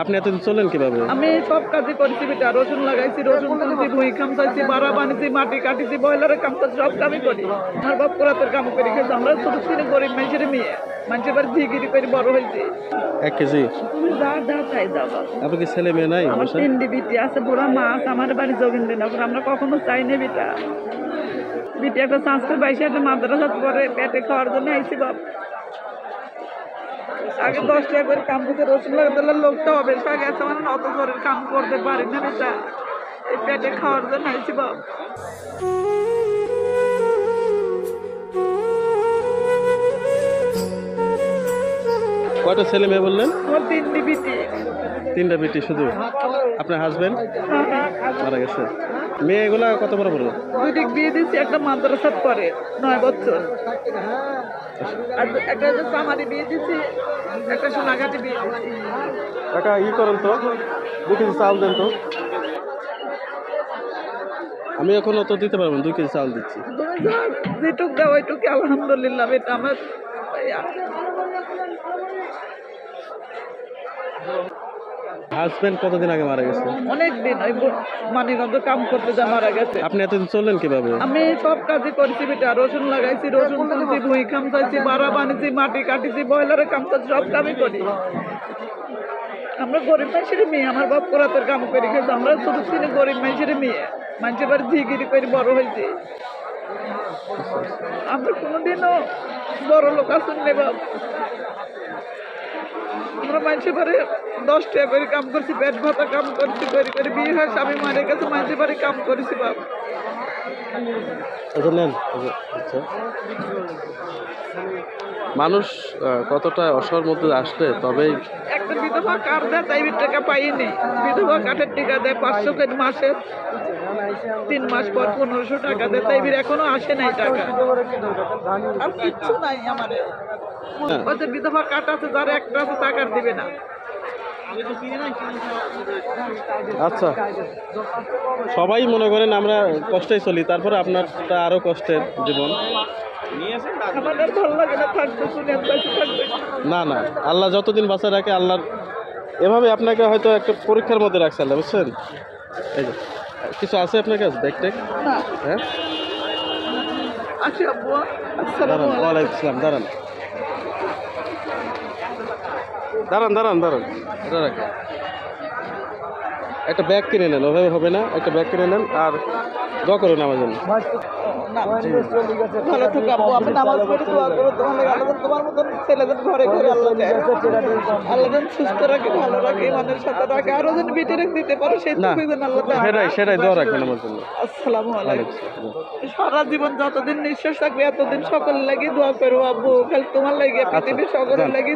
আপনি এতদিন চলেন কীভাবে? আমি সব কাজই করছি বেটা রসুন লাগাইছি রসুন তুলছি ভুই খামচাইছি বাড়া বানিয়েছি মাটি কাটিছি বয়লারের কাম করছি সব কামই করি। আমার বাপ কোরাতের কাম করে খেয়েছি আমরা ছোট ছিল গরিব মানুষের মেয়ে। মানুষের বাড়ি ঝিগিরি করে বড় হয়েছি। এক কেজি? তুমি যা যা চাই যাও বাবা। আপনি কি ছেলে মেয়ে নাই? আমার? তিনটি বিটি আছে বুড়া মা আছে আমার বাড়ি যোগিন্দ্রনগর আমরা কখনো চাই না বিটা। বিটি একটা সংস্কৃত বাইশে একটা মাদ্রাসা পরে পেটে খাওয়ার জন্য আইসি বাপ। আগে দশ টাকা করে কাম করতে রসুন লাগাতে লোকটা হবে। সব গেছে মানে অত করে কাম করতে পারি না বেটা এই পেটে খাওয়ার জন্য আইসি বাপ। কয়টা ছেলে মেয়ে বললেন? তিনটি বিটি। তিনটা বেটি শুধু? আপনার হাজবেন্ড মারা গেছে। মেয়েগুলা কত বড় বড়? দুইটি বিয়ে দিচ্ছি একটা মাদ্রাসাত পরে নয় বছর। আর একটা হচ্ছে সামারি বিয়ে একটা সোনাঘাটে বিয়ে দিচ্ছি কাকা ই করেন তো। দু কেজি চাল দেন তো। আমি এখনও তো দিতে পারব না, দুই কেজি চাল দিচ্ছি। যেটুক দাও ওইটুকু আলহামদুলিল্লাহ এটা আমার হাজবেন্ড কতদিন আগে মারা গেছে? অনেক দিন ওই মানিগঞ্জ কাম করতে যা মারা গেছে। আপনি এতদিন চললেন কীভাবে? আমি সব কাজই করছি বেটা। রসুন লাগাইছি রসুন তুলছি ভুই খামচাইছি বাড়া বানিয়েছি মাটি কাটিছি বয়লারের কাম করছি সব কামই করি। আমরা গরিব মানুষের মেয়ে। আমার বাপ কোরাতের কাম করে। খেয়েছি আমরা ছোট ছিল গরিব মানুষের মেয়ে। মানুষের বাড়ি ঝিগিরি করে বড় হয়েছি। আমরা কোনোদিনও বড় লোক আসুন নে বাপ। আমরা মানুষের বাড়ি দশ টাকা করে কাম করছি পেট ভাতা কাম করছি করে করে বিয়ে হয় স্বামী মারে গেছে মানুষের বাড়ি কাম করেছি বাপ। আচ্ছা। মানুষ কতটা অসহায়ের মধ্যে আসলে তবেই একটা বিধবা কার দেয় তাই টাকা পাইনি। বিধবা কাঠের টিকা দেয় পাঁচশো করে মাসে তিন মাস পর পনেরোশো টাকা দেয় তাই এখনও আসে নাই টাকা। আর কিচ্ছু নাই আমার ওই বিধবা কাঠ আছে যার একটা আছে টাকার দিবে না। আচ্ছা। সবাই মনে করেন আমরা কষ্টে চলি তারপরে আপনারটা আরও কষ্টের জীবন। না না আল্লাহ যতদিন বাঁচা রাখে আল্লাহর এভাবে আপনাকে হয়তো একটা পরীক্ষার মধ্যে রাখছে আল্লাহ বুঝছেন? এই যে কিছু আছে আপনার কাছে? Bag tag? হ্যাঁ? ওয়ালাইকুম আসসালাম দাঁড়ান। দাঁড়ান দাঁড়ান দাঁড়ান। এটা রাখেন একটা ব্যাগ কিনে নেন ওভাবে হবে না একটা ব্যাগ কিনে নেন আর দোয়া করুন আমার জন্য। সারা জীবন যতদিন নিঃশ্বাস থাকবে এতদিন সকল লাগে দোয়া করো আব্বু খালি তোমার লাগে পৃথিবীর সকলের লাগে